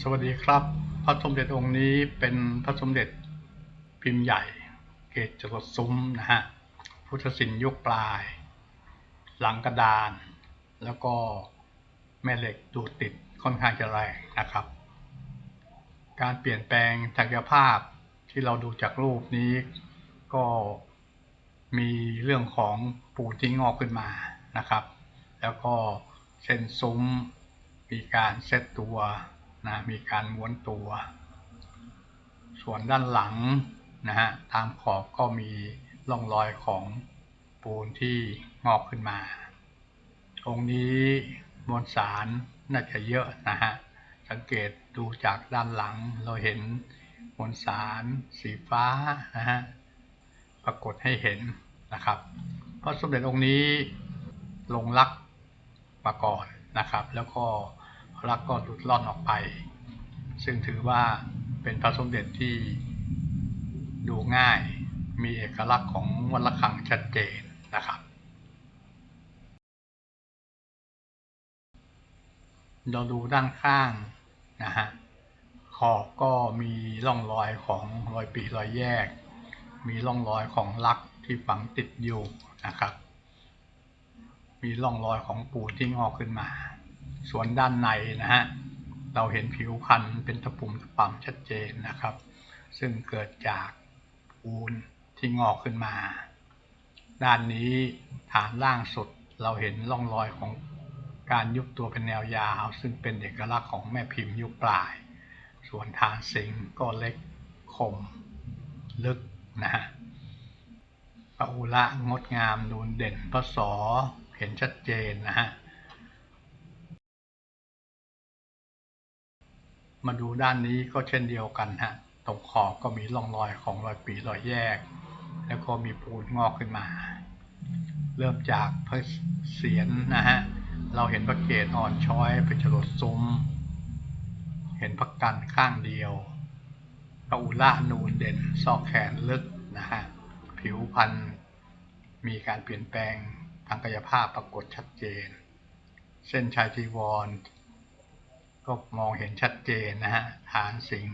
สวัสดีครับ พระสมเด็จองค์นี้เป็นพระสมเด็จพิมพ์ใหญ่ เกศจรดซุ้มนะฮะ พุทธศิลป์ยุคปลาย หลังกระดาน แล้วก็แม่เหล็กดูดติดค่อนข้างจะแรงนะครับ การเปลี่ยนแปลงศักยภาพที่เราดูจากรูปนี้ ก็มีเรื่องของปูที่งอกขึ้นมานะครับ แล้วก็เส้นซุ้มมีการเซตตัว นะมีการม้วนตัว ส่วนด้านหลังนะฮะตามขอบก็มีร่องรอยของปูนที่งอกขึ้นมา องค์นี้มวลสารน่าจะเยอะนะฮะ สังเกตดูจากด้านหลังเราเห็นมวลสารสีฟ้านะฮะ ปรากฏให้เห็นนะครับ เพราะสมเด็จองค์นี้ลงรักมาก่อนนะครับ แล้วก็ รักก็หลุดล่อนออกไป ซึ่งถือว่าเป็นพระสมเด็จที่ดูง่าย มีเอกลักษณ์ของวัดระฆังชัดเจนนะครับ เราดูด้านข้างนะฮะขอบก็มีร่องรอยของรอยปีรอยแยก มีร่องรอยของลักที่ฝังติดอยู่นะครับ มีร่องรอยของปูที่งอกขึ้นมา ส่วนด้านในนะฮะเราเห็นผิวพันธุ์เป็นตะปุ่มตะป่ำชัดเจนนะครับ ซึ่งเกิดจากปูนที่งอกขึ้นมา ด้านนี้ฐานล่างสุดเราเห็นร่องรอยของการยุบตัวเป็นแนวยาว ซึ่งเป็นเอกลักษณ์ของแม่พิมพ์ยุคปลาย ส่วนฐานสิงก็เล็กคม ลึกนะฮะพระอุระงดงามนูนเด่นพระสอเห็นชัดเจนนะฮะ มาดูด้านนี้ก็เช่นเดียวกันฮะ ตรงขอบก็มีร่องรอยของรอยปีรอยแยก แล้วก็มีปูนงอกขึ้นมา เริ่มจากพระเสียรนะฮะ เราเห็นพระเกศอ่อนช้อยไปจรดซุ้ม เห็นพระกันข้างเดียวพระอุระนูนเด่นซอกแขนลึกนะฮะ ผิวพันธ์มีการเปลี่ยนแปลงทางกายภาพปรากฏชัดเจน เส้นชายจีวร ก็มองเห็นชัดเจนนะฮะ ฐานสิง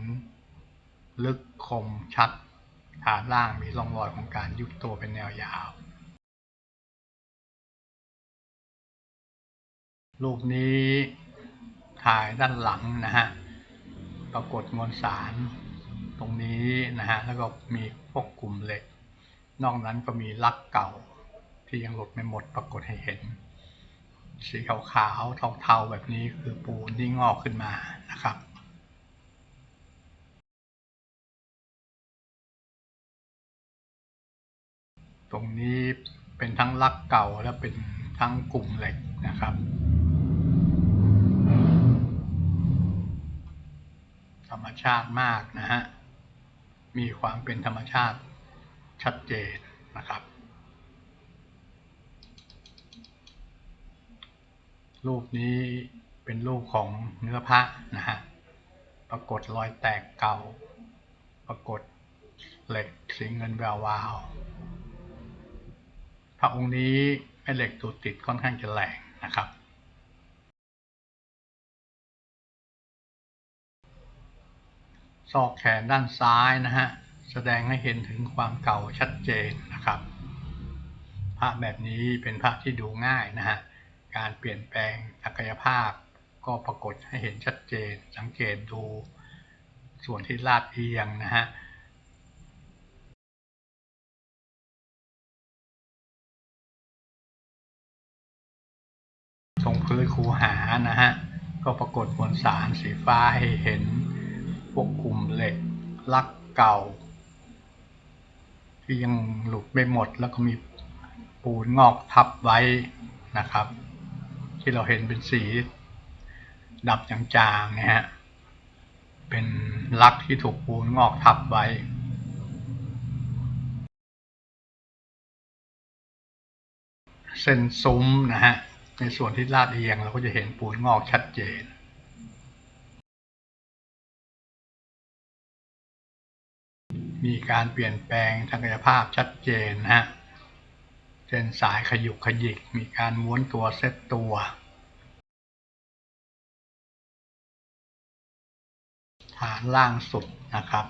ลึกคมชัด ฐานล่างมีร่องรอยของการยุบตัวเป็นแนวยาว รูปนี้ถ่ายด้านหลังนะฮะ ปรากฏมวลสารตรงนี้นะฮะ แล้วก็มีพวกกลุ่มเหล็ก นอกนั้นก็มีลักเก่าที่ยังหลุดไม่หมดปรากฏให้เห็น สีขาวๆเทาๆแบบนี้คือปูนที่งอกขึ้นมานะครับตรงนี้เป็นทั้งลักเก่าและเป็นทั้งกลุ่มเหล็กนะครับธรรมชาติมากนะฮะ มีความเป็นธรรมชาติชัดเจนนะครับ รูปนี้เป็นรูปของเนื้อพระนะฮะ ปรากฏรอยแตกเก่า ปรากฏเหล็กสีเงินแวววาว พระองค์นี้แม่เหล็กตูดติดค่อนข้างจะแรงนะครับ ซอกแขนด้านซ้ายนะฮะ แสดงให้เห็นถึงความเก่าชัดเจนนะครับ พระแบบนี้เป็นพระที่ดูง่ายนะฮะ การเปลี่ยนแปลงศักยภาพ ก็ปรากฏให้เห็นชัดเจน สังเกตดูส่วนที่ลาดเอียงนะฮะตรงพื้นคูหานะฮะ ก็ปรากฏมวลสารสีฟ้าให้เห็นพวกกลุ่มเหล็กลักเก่า ที่ยังหลุดไม่หมดแล้วก็มีปูนงอกทับไว้นะครับ ที่เราเห็นเป็นสีดับจางๆนะฮะ เป็นลักที่ถูกปูนงอกทับไว้เส้นซุ้มนะฮะ ในส่วนที่ลาดเอียงเราก็จะเห็นปูนงอกชัดเจน มีการเปลี่ยนแปลงทางกายภาพชัดเจนนะฮะ เส้นสายขยุกขยิก มีการม้วนตัวเซตตัวฐานล่างสุดนะครับ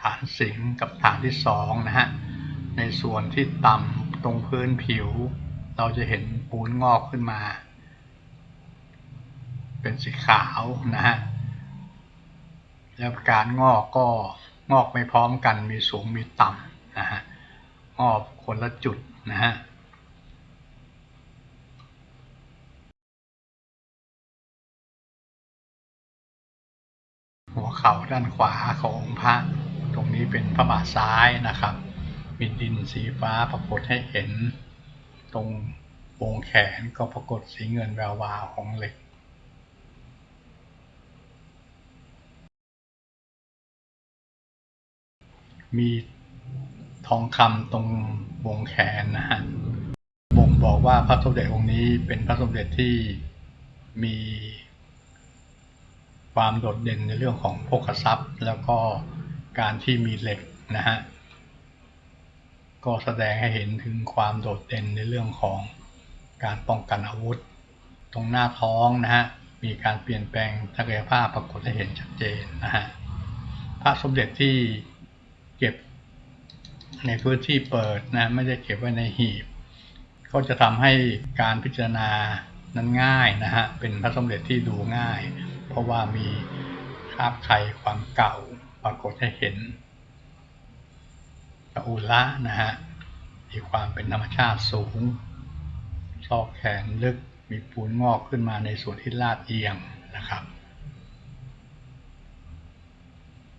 ฐานสิงกับฐานที่สองนะฮะ ในส่วนที่ต่ำตรงพื้นผิว เราจะเห็นปูนงอกขึ้นมา เป็นสีขาวนะฮะ แล้วการงอกก็งอกไม่พร้อมกันมีสูงมีต่ำนะฮะงอกคนละจุดนะฮะหัวเข่าด้านขวาขององค์พระ ตรงนี้เป็นพระบาทซ้ายนะครับมีดินสีฟ้าปรากฏให้เห็น ตรงวงแขนก็ปรากฏสีเงินแวววาวของเหล็ก มีทองคำตรงวงแขนนะฮะบ่งบอกว่าพระสมเด็จองค์นี้เป็นพระสมเด็จที่มีความโดดเด่นในเรื่องของโภคทรัพย์ แล้วก็การที่มีเหล็กนะฮะก็แสดงให้เห็นถึงความโดดเด่นในเรื่องของการป้องกันอาวุธ ตรงหน้าท้องนะฮะมีการเปลี่ยนแปลงศักยภาพปรากฏให้เห็นชัดเจนนะฮะพระสมเด็จที่ เก็บในพื้นที่เปิดนะไม่ได้เก็บไว้ในหีบ ก็จะทำให้การพิจารณานั้นง่ายนะฮะเป็นพระสมเด็จที่ดูง่าย เพราะว่ามีคราบไขความเก่าปรากฏให้เห็นกระอุละนะฮะมีความเป็นธรรมชาติสูงซอกแขนลึกมีปูนงอกขึ้นมาในส่วนที่ลาดเอียงนะครับ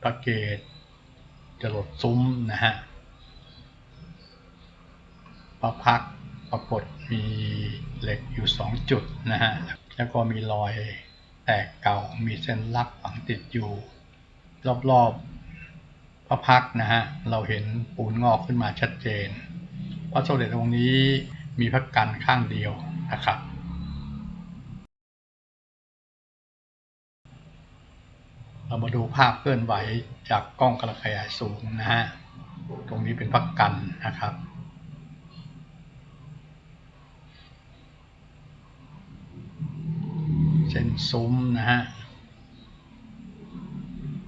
พระเกศ จรดซุ้มนะฮะพระพักปรากฏมีเหล็กอยู่สองจุดนะฮะ แล้วก็มีรอยแตกเก่า มีเส้นลักฝังติดอยู่ รอบๆพระพักนะฮะ เราเห็นปูนงอกขึ้นมาชัดเจนพระสมเด็จองค์นี้มีพระกันข้างเดียวนะครับ เรามาดูภาพเคลื่อนไหวจากกล้องกระขยายสูงนะฮะ ตรงนี้เป็นพักกันนะครับ เส้นซุ้มนะฮะ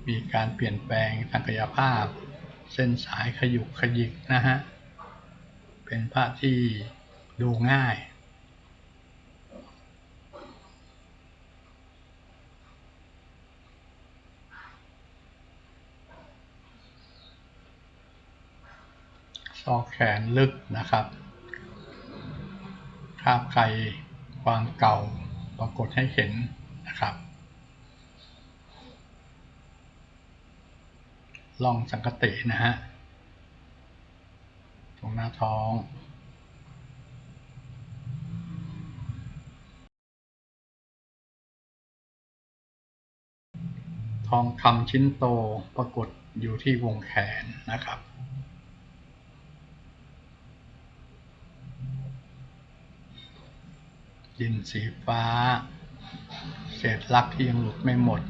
มีการเปลี่ยนแปลงทางกายภาพ เส้นสายขยุกขยิกนะฮะ เป็นพระที่ดูง่าย ซอกแขนลึกนะครับคาบไกลความเก่าปรากฏให้เห็นนะครับล่องสังกตินะฮะ ตรงหน้าท้องทองคำชิ้นโตปรากฏอยู่ที่วงแขนนะครับ ดินสีฟ้า เศษลักที่ยังหลุดไม่หมด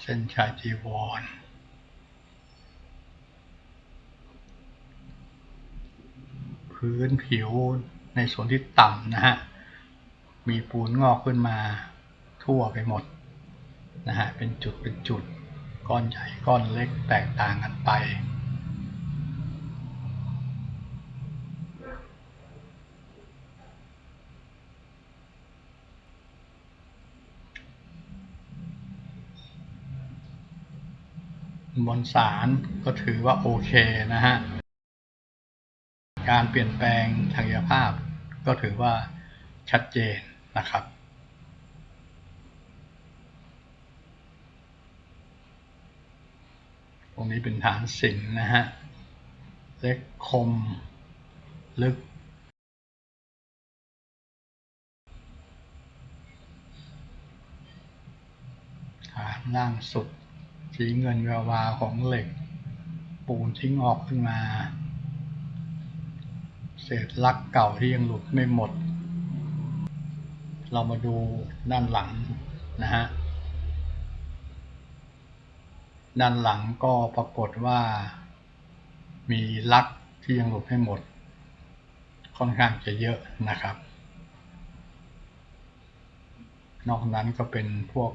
เส้นชายจีวรพื้นผิวในส่วนที่ต่ำนะฮะ มีปูนงอกขึ้นมาทั่วไปหมด นะฮะเป็นจุดเป็นจุดก้อนใหญ่ก้อนเล็กแตกต่างกันไป บนศาลก็ถือว่าโอเคนะฮะ การเปลี่ยนแปลงทางยภาพก็ถือว่าชัดเจนนะครับ ต รงนี้เป็นฐานสิงห์นะฮะ เล็กคม ลึก ฐานล่างสุดสีเงินวววาวของเหล็ก ปูนทิ้งออกขึ้นมา เศษลักเก่าที่ยังหลุดไม่หมด เรามาดูด้านหลังนะฮะ ด้านหลังก็ปรากฏว่า มีลักที่ยังหลุดไม่หมด ค่อนข้างจะเยอะนะครับ นอกนั้นก็เป็นพวก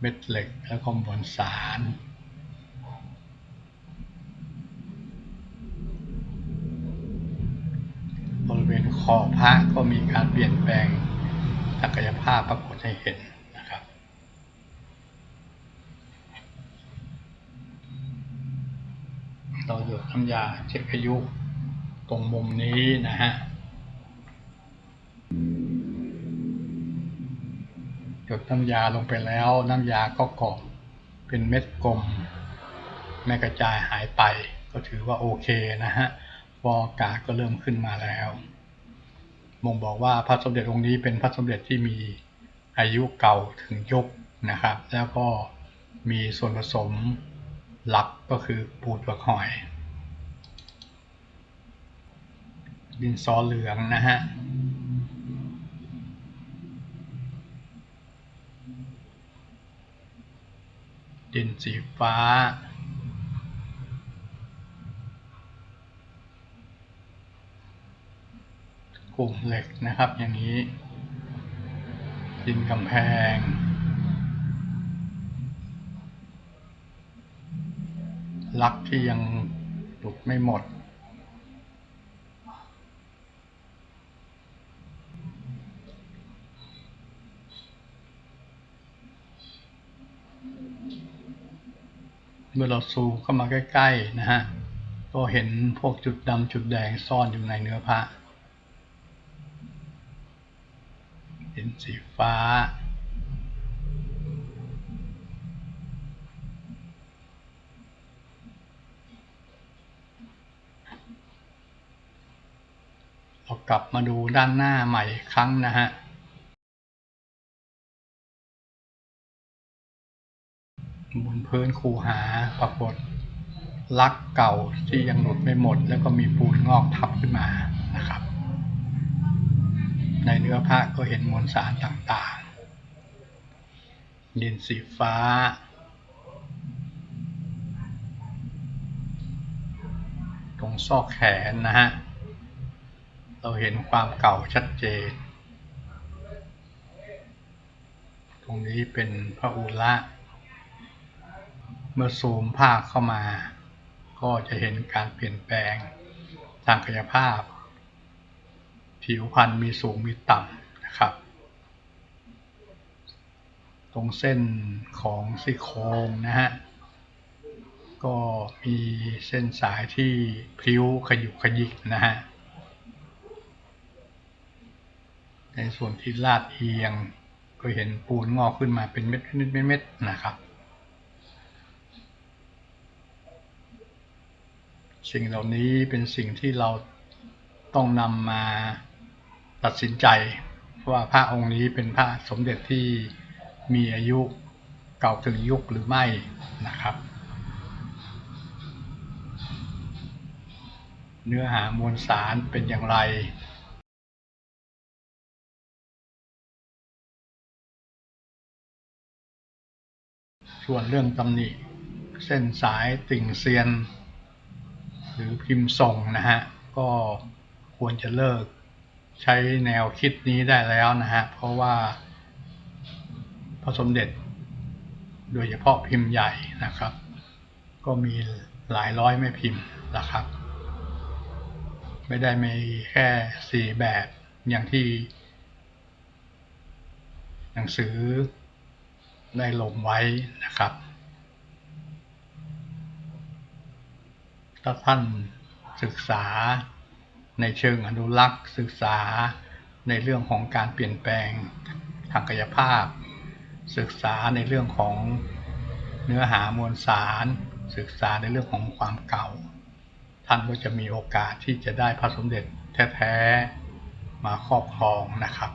เม็ดเหล็กแล้วก็มวลสารบริเวณคอพระก็มีการเปลี่ยนแปลงศักยภาพปรากฏให้เห็นนะครับ เราหยดน้ำยาเช็คอายุตรงมุมนี้นะฮะหยดน้ำยาลงไปแล้วน้ำยาก็เกาะเป็นเม็ดกลมไม่กระจายหายไปก็ถือว่าโอเคนะฮะฟองอากาศก็เริ่มขึ้นมาแล้วบ่งบอกว่าพระสมเด็จองค์นี้เป็นพระสมเด็จที่มีอายุเก่าถึงยุคนะครับ แล้วก็มีส่วนผสม หลักก็คือปูดเปลือกหอย ดินสอเหลืองนะฮะดินสีฟ้า กลุ่มเหล็กนะครับอย่างนี้ ดินกำแพง ลักที่ยังหลุดไม่หมด เมื่อเราซูมเข้ามาใกล้ ๆ นะฮะ ก็เห็นพวกจุดดำจุดแดงซ่อนอยู่ในเนื้อผ้าเห็นสีฟ้า เราก ลับมาดูด้านหน้าใหม่อีกครั้งนะฮะ บนพื้นคูหาปรากฏลักเก่าที่ยังหลุดไม่หมด แล้วก็มีปูนงอกทับขึ้นมานะครับ ในเนื้อผ้าก็เห็นมวลสารต่างๆ ดินสีฟ้าตรงซอกแขนนะฮะ เราเห็นความเก่าชัดเจน ตรงนี้เป็นพระอุระ เมื่อซูมภาพเข้ามา ก็จะเห็นการเปลี่ยนแปลงทางกายภาพ ผิวพรรณมีสูงมีต่ำนะครับ ตรงเส้นของซี่โครงนะฮะ ก็มีเส้นสายที่พลิ้วขยุกขยิกนะฮะ ในส่วนที่ลาดเอียง ก็เห็นปูนงอกขึ้นมาเป็นเม็ดๆเม็ดนะครับ สิ่งเหล่านี้เป็นสิ่งที่เราต้องนำมาตัดสินใจว่าพระองค์นี้เป็นพระสมเด็จที่มีอายุเก่าถึงยุคหรือไม่นะครับ เนื้อหามวลสารเป็นอย่างไร ส่วนเรื่องตำหนิเส้นสายติ่งเซียน หรือพิมพ์ส่งนะฮะ ก็ควรจะเลิกใช้แนวคิดนี้ได้แล้วนะฮะ เพราะว่าพระสมเด็จ โดยเฉพาะพิมพ์ใหญ่นะครับ ก็มีหลายร้อยแม่พิมพ์นะครับ ไม่ได้มีแค่สี่แบบอย่างที่หนังสือ ได้ลงไว้นะครับ ถ้าท่านศึกษาในเชิงอนุรักษ์ศึกษาในเรื่องของการเปลี่ยนแปลงทางกายภาพ ศึกษาในเรื่องของเนื้อหามวลสาร ศึกษาในเรื่องของความเก่า ท่านก็จะมีโอกาสที่จะได้พระสมเด็จแท้ ๆ มาครอบครองนะครับ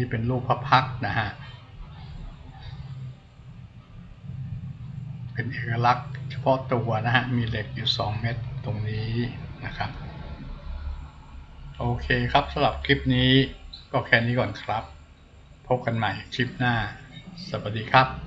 นี่เป็นรูปพระพักนะฮะ เป็นเอกลักษณ์เฉพาะตัวนะฮะ มีเหล็กอยู่ 2 เม็ดตรงนี้นะครับ โอเคครับสำหรับคลิปนี้ก็แค่นี้ก่อนครับ พบกันใหม่คลิปหน้า สวัสดีครับ